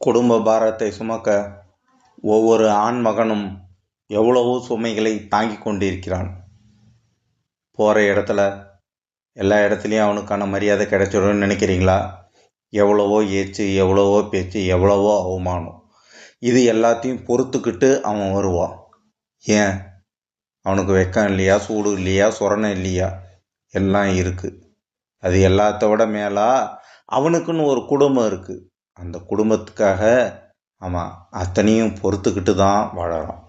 குடும்ப பாரத்தை சுமக்க ஒவ்வொரு ஆண் மகனும் எவ்வளவோ சுமைகளை தாங்கிக் கொண்டிருக்கிறான். போகிற இடத்துல எல்லா இடத்துலையும் அவனுக்கான மரியாதை கிடைச்சிடும்னு நினைக்கிறீங்களா? எவ்வளவோ ஏச்சு எவ்வளவோ பேச்சு எவ்வளவோ அவமானம். இது எல்லாத்தையும் பொறுத்துக்கிட்டு அவன் வருவான். ஏன்? அவனுக்கு வெக்கம் இல்லையா? சூடு இல்லையா? சொரணம் இல்லையா? எல்லாம் இருக்குது அது எல்லாத்த விட அவனுக்குன்னு ஒரு குடும்பம் இருக்குது அந்த குடும்பத்துக்காக ஆமாம் அத்தனையும் பொறுத்துக்கிட்டு தான் வாழறோம்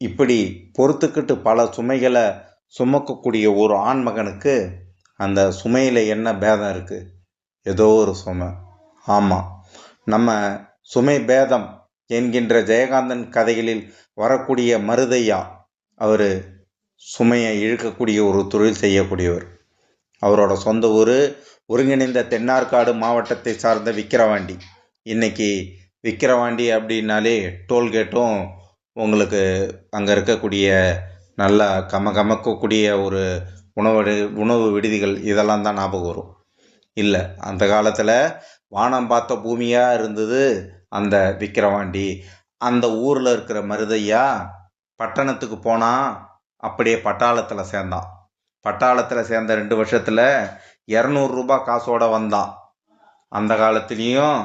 இப்படி பொறுத்துக்கிட்டு பல சுமைகளை சுமக்கக்கூடிய ஒரு ஆண் மகனுக்கு அந்த சுமையில் என்ன பேதம் இருக்குது ஏதோ ஒரு சுமை. ஆமாம் நம்ம சுமை பேதம் என்கின்ற ஜெயகாந்தன் கதைகளில் வரக்கூடிய மருதையா? அவர் சுமையை இழுக்கக்கூடிய ஒரு தொழில் செய்யக்கூடியவர். அவரோட சொந்த ஊர் ஒருங்கிணைந்த தென்னார்காடு மாவட்டத்தை சார்ந்த விக்கிரவாண்டி. இன்னைக்கு விக்கிரவாண்டி அப்படின்னாலே டோல்கேட்டும் உங்களுக்கு அங்கே இருக்கக்கூடிய நல்லா கம கமக்கக்கூடிய ஒரு உணவு உணவு விடுதிகள் இதெல்லாம் தான் ஞாபகம் வரும். இல்லை அந்த காலத்தில் வானம் பார்த்த பூமியாக இருந்தது அந்த விக்கிரவாண்டி. அந்த ஊரில் இருக்கிற மருதையா பட்டணத்துக்கு போனால் அப்படியே பட்டாளத்தில் சேர்ந்தான். பட்டாளத்தில் சேர்ந்த ரெண்டு வருஷத்தில் இரநூறுபா காசோட வந்தான். அந்த காலத்துலேயும்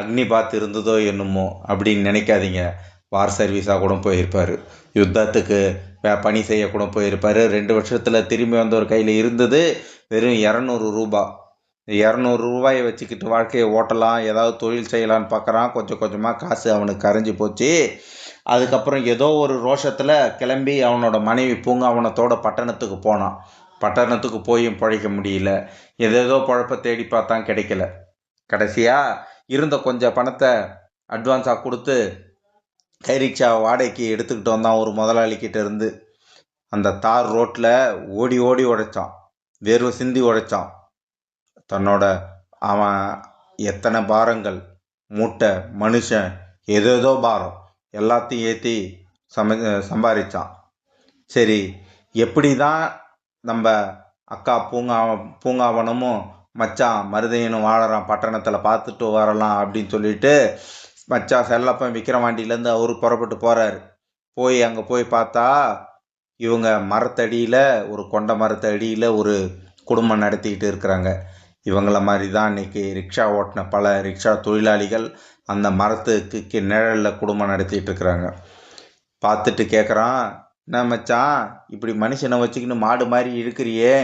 அக்னி பாத் இருந்ததோ என்னமோ அப்படின்னு நினைக்காதீங்க. வார் சர்வீஸாக கூட போயிருப்பார். யுத்தத்துக்கு பணி செய்ய கூட போயிருப்பார். ரெண்டு வருஷத்தில் திரும்பி வந்தவர் கையில் இருந்தது வெறும் இரநூறு ரூபா. இரநூறு ரூபாயை வச்சுக்கிட்டு வாழ்க்கையை ஓட்டலாம் ஏதாவது தொழில் செய்யலான்னு பார்க்குறான் கொஞ்சம் கொஞ்சமாக காசு அவனுக்கு கரைஞ்சி போச்சு. அதுக்கப்புறம் ஏதோ ஒரு ரோஷத்தில் கிளம்பி அவனோட மனைவி பூங்காவனத்தோட பட்டணத்துக்கு போனான். பட்டணத்துக்கு போயும் பழைக்க முடியல. எதேதோ பழப்ப தேடி பார்த்தான் கிடைக்கல. கடைசியாக இருந்த கொஞ்சம் பணத்தை அட்வான்ஸாக கொடுத்து கைரிக்ஷா வாடகைக்கு எடுத்துக்கிட்டு வந்தான் ஒரு முதலாளிக்கிட்ட இருந்து. அந்த தார் ரோட்டில் ஓடி ஓடி உழைச்சான் வேர்வை சிந்தி உழைச்சான் தன்னோட அவன் எத்தனை பாரங்கள் மூட்டை மனுஷன் ஏதேதோ பாரம். எல்லாத்தையும் ஏற்றி சம சம்பாதிச்சான் சரி எப்படி தான் நம்ம அக்கா பூங்கா பூங்காவனமும் மச்சான் மருதையனும் வாழறான் பட்டணத்தில் பார்த்துட்டு வரலாம் அப்படின்னு சொல்லிட்டு மச்சான் செல்லப்பன் விக்கிரவாண்டியிலேருந்து அவர் புறப்பட்டு போகிறாரு போய் அங்கே போய் பார்த்தா இவங்க மரத்தடியில் ஒரு கொண்ட மரத்தடியில் ஒரு குடும்பம் நடத்திக்கிட்டு இருக்கிறாங்க. இவங்கள மாதிரி தான் இன்றைக்கி ரிக்ஷா ஓட்டின பல ரிக்ஷா தொழிலாளிகள் அந்த மரத்துக்கு நிழலில் குடும்பம் நடத்திட்டு இருக்கிறாங்க. பார்த்துட்டு கேட்குறான் என்ன மச்சான் இப்படி மனுஷனை வச்சுக்கின்னு மாடு மாதிரி இழுக்கிறியே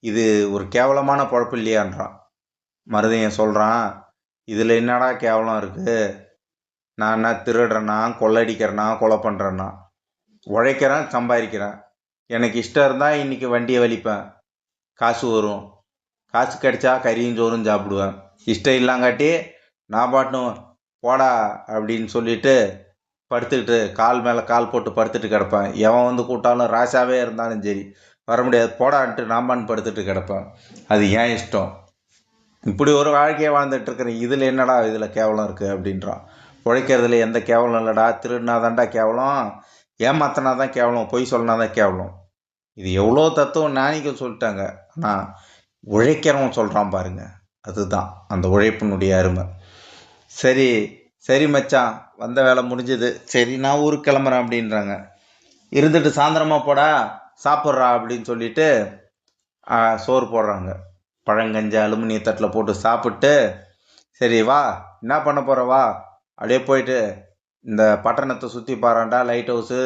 இது ஒரு கேவலமான பொழப்பு இல்லையான்றான். மருதையன் சொல்கிறான் இதில் என்னடா கேவலம் இருக்குது நான் என்ன திருடுறேன்னா கொள்ளடிக்கிறேன்னா கொலை பண்ணுறேன்னா உழைக்கிறேன் சம்பாதிக்கிறேன். எனக்கு இஷ்டம் இருந்தால் இன்றைக்கி வண்டியை வலிப்பேன். காசு வரும். காசு கிடைச்சா கறியும் சோறும் சாப்பிடுவேன். இஷ்டம் இல்லாங்காட்டி நான் பாட்டும் போடா அப்படின்னு சொல்லிட்டு படுத்துக்கிட்டு கால் மேலே கால் போட்டு படுத்துட்டு கிடப்பேன். எவன் வந்து கூட்டாலும் ராசாவே இருந்தாலும் சரி வர முடியாது. போடான்ட்டு நாம்பான் படுத்துட்டு கிடப்பேன். அது ஏன் இஷ்டம்? இப்படி ஒரு வாழ்க்கையை வாழ்ந்துட்டுருக்குறேன் இதில் என்னடா இதில் கேவலம் இருக்குது அப்படின்றான். உழைக்கிறதுல எந்த கேவலம் இல்லைடா. திருடினா தான்டா கேவலம். ஏமாத்தினா தான் கேவலம். பொய் சொல்லினா தான் கேவலம். இது எவ்வளோ தத்துவம்? ஞானிகள் சொல்லிட்டாங்க. ஆனால் உழைக்கிறவன் சொல்கிறான் பாருங்க. அதுதான். அந்த உழைப்பினுடைய அருமை. சரி சரி மச்சான். வந்த வேலை முடிஞ்சது. சரி நான் ஊருக்கு கிளம்புறேன் அப்படின்றாங்க. இருந்துட்டு சாயந்தரமாக போடா சாப்பிட்றா அப்படின்னு சொல்லிட்டு சோறு போடுறாங்க. பழங்கஞ்சி அலுமினிய தட்டில் போட்டு சாப்பிட்டு சரி வா. என்ன பண்ண போகிற வா. அப்படியே போயிட்டு இந்த பட்டணத்தை சுற்றி பாறாண்டா லைட் ஹவுஸு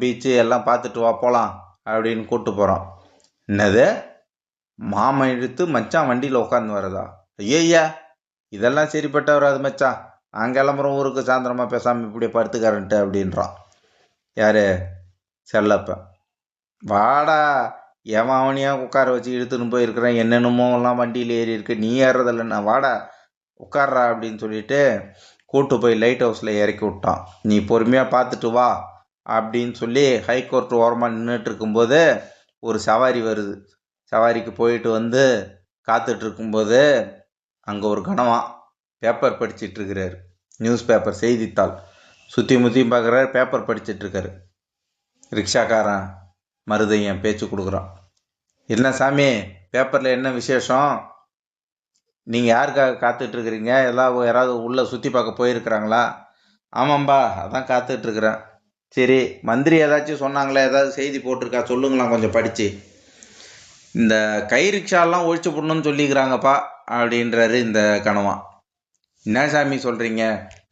பீச்சு எல்லாம் பார்த்துட்டு வா போகலாம் அப்படின்னு கூப்பிட்டு போகிறோம் என்னது? மாமன் இழுத்து மச்சான் வண்டியில் உட்காந்து வரதா ஐயா இதெல்லாம் சரிப்பட்ட வராது மச்சான்? நான் கிளம்புறோம் ஊருக்கு சாயந்தரமாக பேசாமல் இப்படி படுத்துக்காரன்ட்டு அப்படின்றான். யார்? செல்லப்பன் வாடா எவன் அவனியாக உட்கார வச்சு இழுத்துன்னு போயிருக்கிறேன்? என்னென்னமோலாம் வண்டியில் ஏறி இருக்கு. நீ ஏறுறதில்லண்ணா வாடா உட்கார்றா அப்படின்னு சொல்லிட்டு கூட்டு போய் லைட் ஹவுஸில் இறக்கி விட்டான். நீ பொறுமையாக பார்த்துட்டு வா அப்படின்னு சொல்லி ஹைகோர்ட் ஓரமாக நின்றுட்டு இருக்கும்போது ஒரு சவாரி வருது. சவாரிக்கு போயிட்டு வந்து காத்துட்ருக்கும்போது அங்கே ஒரு கணவன் பேப்பர் படிச்சிட்ருக்கிறார். நியூஸ் பேப்பர் செய்தித்தாள். சுற்றி முற்றியும் பார்க்குறாரு பேப்பர் படிச்சிட்ருக்காரு. ரிக்ஷாக்காரன் மருதையன் பேச்சு கொடுக்குறான். என்ன சாமி பேப்பரில் என்ன விசேஷம்? நீங்கள் யாருக்காக காத்துட்ருக்குறீங்க? எல்லாம் யாராவது உள்ளே சுற்றி பார்க்க போயிருக்கிறாங்களா? ஆமாம்பா அதான் காத்துட்ருக்குறேன். சரி மந்திரி ஏதாச்சும் சொன்னாங்களே? ஏதாவது செய்தி போட்டிருக்கா? சொல்லுங்களேன் கொஞ்சம் படித்து இந்த கை ரிக்ஷாலாம் ஒழிச்சு போடணும்னு சொல்லிக்கிறாங்கப்பா அப்படின்றாரு இந்த கனவா என்ன சாமி சொல்கிறீங்க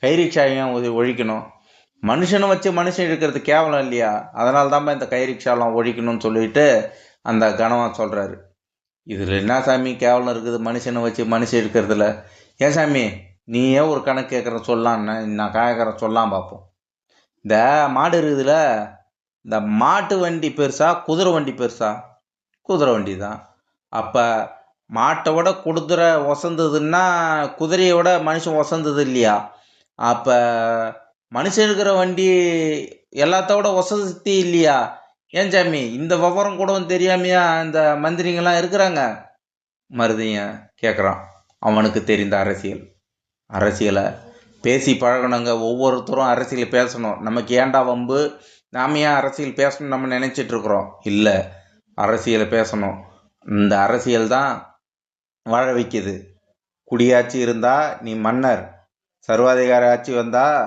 கை ரிக்ஷாவையும் ஒழிக்கணும்? மனுஷனை வச்சு மனுஷன் இருக்கிறது கேவலம் இல்லையா? அதனால தான்ப்பா இந்த கை ரிக்ஷாலாம் ஒழிக்கணும்னு சொல்லிட்டு அந்த கணவன் சொல்கிறாரு இதில் என்ன சாமி கேவலம் இருக்குது மனுஷனை வச்சு மனுஷன் இருக்கிறதுல? ஏன் சாமி நீ ஏன் ஒரு கணக்கு கேட்குற சொல்லலான்னு நான் கேட்குறேன் சொல்லலாம் பார்ப்போம் இந்த மாடு இருக்குதுல இந்த மாட்டு வண்டி பெருசா குதிரை வண்டி பெருசா? குதிரை வண்டி தான் அப்போ மாட்டை விட குதிரை ஒசந்ததுன்னா குதிரையை விட மனுஷன் ஒசந்தது இல்லையா? அப்போ மனுஷன் இருக்கிற வண்டி எல்லாத்தோட ஒசதி இல்லையா? ஏன் சாமி? இந்த விவரம் கூட தெரியாமையா இந்த மந்திரிங்கெல்லாம் இருக்கிறாங்க? மருதியன் கேட்குறான் அவனுக்கு தெரிந்த அரசியல். அரசியலை பேசி பழகணுங்க. ஒவ்வொருத்தரும் அரசியல் பேசணும். நமக்கு ஏன்டா வம்பு? நாம ஏன் அரசியல் பேசணும் நம்ம நினச்சிட்ருக்குறோம் இல்லை. அரசியலை பேசணும். இந்த அரசியல் தான் வாழ வைக்கிது. குடியாட்சி இருந்தால் நீ மன்னர். சர்வாதிகார ஆட்சி வந்தால்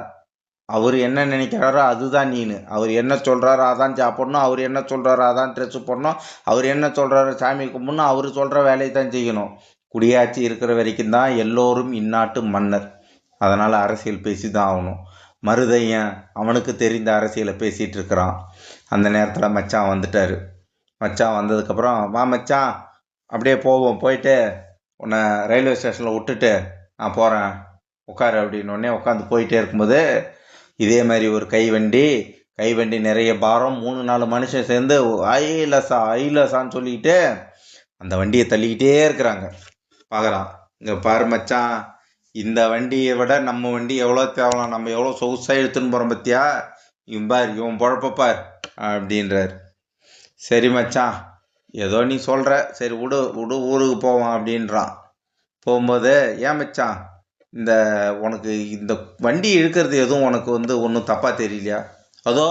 அவர் என்ன நினைக்கிறாரோ அதுதான் நீனு. அவர் என்ன சொல்கிறாரோ அதான் சாப்பிட்ணும். அவர் என்ன சொல்கிறாரோ அதான் ட்ரெஸ் போடணும். அவர் என்ன சொல்கிறாரோ சாமி கும்பிடணும். அவர் சொல்கிற வேலையை தான் செய்யணும். குடியாட்சி இருக்கிற வரைக்கும் தான் எல்லோரும் இந்நாட்டு மன்னர். அதனால் அரசியல் பேசி தான் ஆகணும். மருதையன் அவனுக்கு தெரிந்த அரசியலை பேசிகிட்டு இருக்கிறான். அந்த நேரத்தில் மச்சான் வந்துட்டார். மச்சான் வந்ததுக்கப்புறம் வா மச்சான் அப்படியே போவோம் போயிட்டு உன்னை ரயில்வே ஸ்டேஷனில் விட்டுட்டு நான் போகிறேன் உட்காரு அப்படின்னோடனே உட்காந்து போயிட்டே இருக்கும்போது இதே மாதிரி ஒரு கைவண்டி கைவண்டி நிறைய பாரம் மூணு நாலு மனுஷன் சேர்ந்து ஐலசா ஐலசான்னு சொல்லிக்கிட்டு அந்த வண்டியை தள்ளிக்கிட்டே இருக்கிறாங்க. பார்க்குறான் இங்கே பாரு மச்சான் இந்த வண்டியை விட நம்ம வண்டி எவ்வளோ தேவலாம் நம்ம எவ்வளோ சொகுசாக எடுத்துன்னு போகிறோம் பத்தியா? இவன் பார் இவன் பொழப்ப பார் அப்படின்றார். சரி மச்சான் ஏதோ நீ சொல்கிற சரி விடு விடு ஊருக்கு போவோம் அப்படின்றான். போகும்போது ஏன் மச்சான் இந்த உனக்கு இந்த வண்டி இழுக்கிறது எதுவும் உனக்கு வந்து ஒன்றும் தப்பாக தெரியலையா? அதோ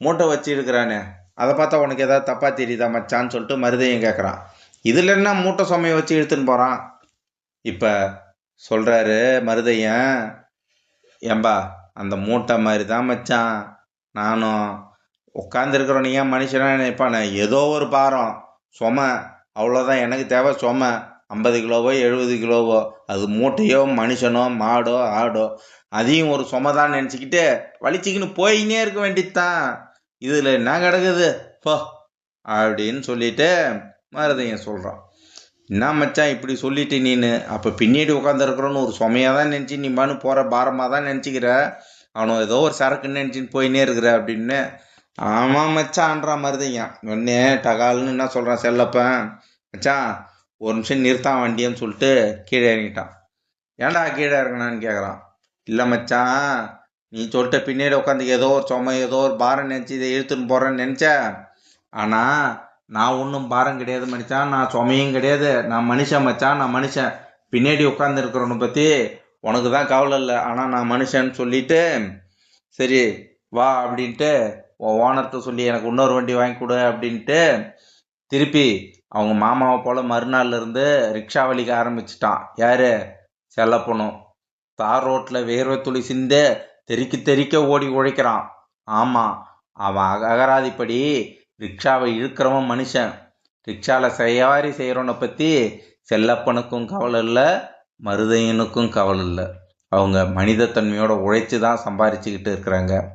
மூட்டை வச்சு இழுக்கிறானே. அதை பார்த்தா உனக்கு எதாவது தப்பாக தெரியுதா மச்சான்னு சொல்லிட்டு மருதையும் கேட்குறான் இதில் என்ன மூட்டை சுமையை வச்சு இழுத்துன்னு போகிறான் இப்போ சொல்கிறாரு மருதையன் ஏம்பா அந்த மூட்டை மாதிரி தான் மச்சான். நானும் உட்காந்துருக்குறோம் நீ ஏன் மனுஷனாக நினைப்பான்? ஏதோ ஒரு பாரம். சொம அவ்வளோதான் எனக்கு தேவை. சொம ஐம்பது கிலோவோ எழுபது கிலோவோ அது மூட்டையோ மனுஷனோ மாடோ ஆடோ அதையும் ஒரு சும தான் நினச்சிக்கிட்டு வலிச்சிக்கின்னு போயினே இருக்க வேண்டியதுதான். இதில் என்ன கிடக்குது? போ அப்படின்னு சொல்லிட்டு மருதையன் சொல்கிறான் என்ன மச்சான் இப்படி சொல்லிட்டு நீனு? அப்போ பின்னாடி உட்காந்துருக்குறோன்னு ஒரு சுமையாக தான் நினச்சி நீ பானு போகிற பாரமாக தான் நினச்சிக்கிற. அவனும் ஏதோ ஒரு சரக்குன்னு நினச்சின்னு போயினே இருக்கிற அப்படின்னு ஆமாம் மச்சான்ற மருதையன் உடனே டகால்னு என்ன சொல்கிறான் செல்லப்பன் மச்சான் ஒரு நிமிஷம் நிறுத்தான் வண்டியன்னு சொல்லிட்டு கீழே இறங்கிட்டான். ஏன்டா கீழே இறங்கினான்னு கேட்குறான் இல்லை மச்சான் நீ சொல்லிட்ட பின்னாடி உட்காந்து ஏதோ ஒரு சுமை ஏதோ ஒரு பாரம் நினச்சி இதை இழுத்துன்னு போகிறேன்னு நினச்ச? ஆனால் நான் ஒன்றும் பாரம் கிடையாது மச்சான் நான் சுமையும் கிடையாது. நான் மனுஷன் மச்சான் நான் மனுஷன். பின்னாடி உட்காந்துருக்கிறவனை பற்றி உனக்கு தான் கவலை இல்லை. ஆனால் நான் மனுஷன்னு சொல்லிட்டு சரி வா அப்படின்ட்டு ஓனர்கிட்ட சொல்லி எனக்கு இன்னொரு வண்டி வாங்கி கொடு அப்படின்ட்டு திருப்பி அவங்க மாமாவை போல் மறுநாள்லேருந்து ரிக்ஷா வலிக்க ஆரம்பிச்சிட்டான். யார்? செல்லப்பொண்ணும் தார் ரோட்டில் வேர்வை துளி சிந்து தெறிக்க தெறிக்க ஓடி உழைக்கிறான். ஆமாம் அவன் அக- அகராதிப்படி ரிக்ஷாவை இழுக்கிறவன் மனுஷன். ரிக்ஷாவில் சவாரி செய்கிறவனை பற்றி செல்லப்பனுக்கும் கவலை இல்லை மருதையனுக்கும் கவலை இல்லை. அவங்க மனிதத்தன்மையோட உழைச்சி தான் சம்பாரிச்சுக்கிட்டு இருக்கிறாங்க.